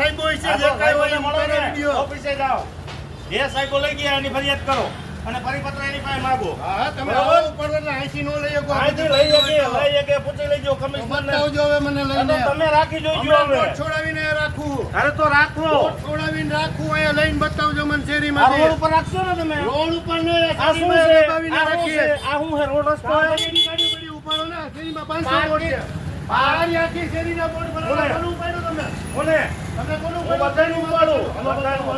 સાહેબો છે જે કાંઈ હોય મળો ને, ઓફિસે જાઓ. જે સાહેબો લઈ ગયા એની ફરિયાદ કરો. અને પરિપત્ર એની પાસે માંગો. હા તમે ઉપર એટલે અહીંથી નો લઈ શકો. આઈસી લઈ જઈએ લઈ જઈએ પૂછી લેજો કમિશનર ને આવજો હવે મને લઈને. તમે રાખી જોજો હવે. છોડાવીને રાખું. અરે તો રાખો. છોડાવીને રાખવું અહીંયા લઈને બતાવજો મને શેરી માં રોડ ઉપર રાખશો ને તમે? રોડ ઉપર નહીં, આ શું છે? દબાવીને આ શું રાખીએ. આ શું છે? રોડ રસ્તો ગાડી બધી ઉપાડો ને, શેરીમાં 500 બોર્ડ છે. બહાર આખી શેરીના ના બોર્ડ ઉપાડ્યું તમે? કોને તમે કોનું બધાને ઉપાડું.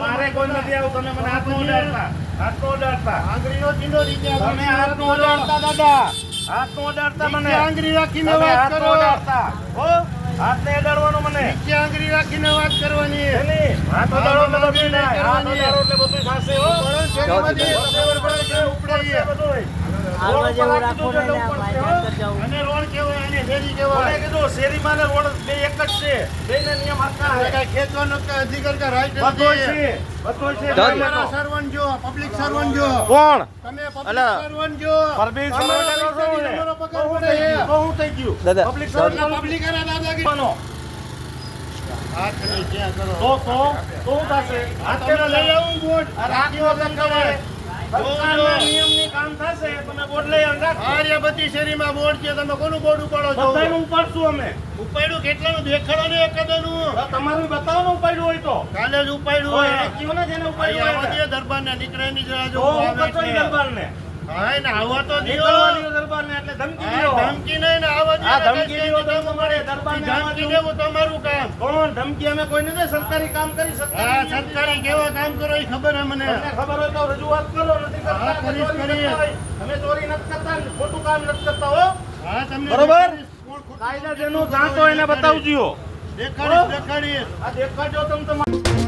મારે કોઈ નથી આવું તમે મને હાથ નો ઉડાડતા. હાથ નો ઉડાડતા. આંગળીનો ચીંડો નીચે તમે હાથ નો ઉડાડતા દાદા. હાથ નો ઉડાડતા મને. આંગળી રાખીને વાત કરો. હો હાથ ને અડાડવાનું મને. નીચે આંગળી રાખીને વાત કરવાની. હાથ ઉડાડો એટલે બધું હાથ. ઉડાડો એટલે બધું થશે હો. તો તો તો થશે હાથ લઈ આવું બોર્ડ. આ વગર નિયમની કામ થશે તમે બોર્ડ લઈ રાખો. આ શેરીમાં બોર્ડ છે તમે કોનું બોર્ડ ઉપાડો છો? બધાયનું ઉપાડશું અમે. ઉપાડ્યું કેટલાનું? દેખાડો ને એકાદોનું. તમારું બતાવો ને ઉપાડ્યું હોય તો. કાલે જ ઉપાડ્યું હોય. કયો ને જેને અહીંયા ઉપાડ્યું આવવા હોય દે દરબારને નીકળેની જરા તો જો. હા ને આવવા એટલે ધમકી ધમકી નહીં ને આ ધમકી દેવો તો તમારે દરબારને ધમકી. દેવું તમારું કામ. કોણ? ધમકી અમે કોઈ નથી સરકારી કામ કરી શકતા હા સરકારી કેવા કામ કરો એ ખબર હે મને. ખબર હોય તો રજૂઆત કરો નથી કરતા પોલીસ હોય. અમે ચોરી નથી કરતા ખોટું કામ નથી કરતા હો. હા તમને બરોબર? કાયદા જેનું જાણતો એને બતાવજો. દેખાડો દેખાડીએ આ દેખાડજો તમે તમારે.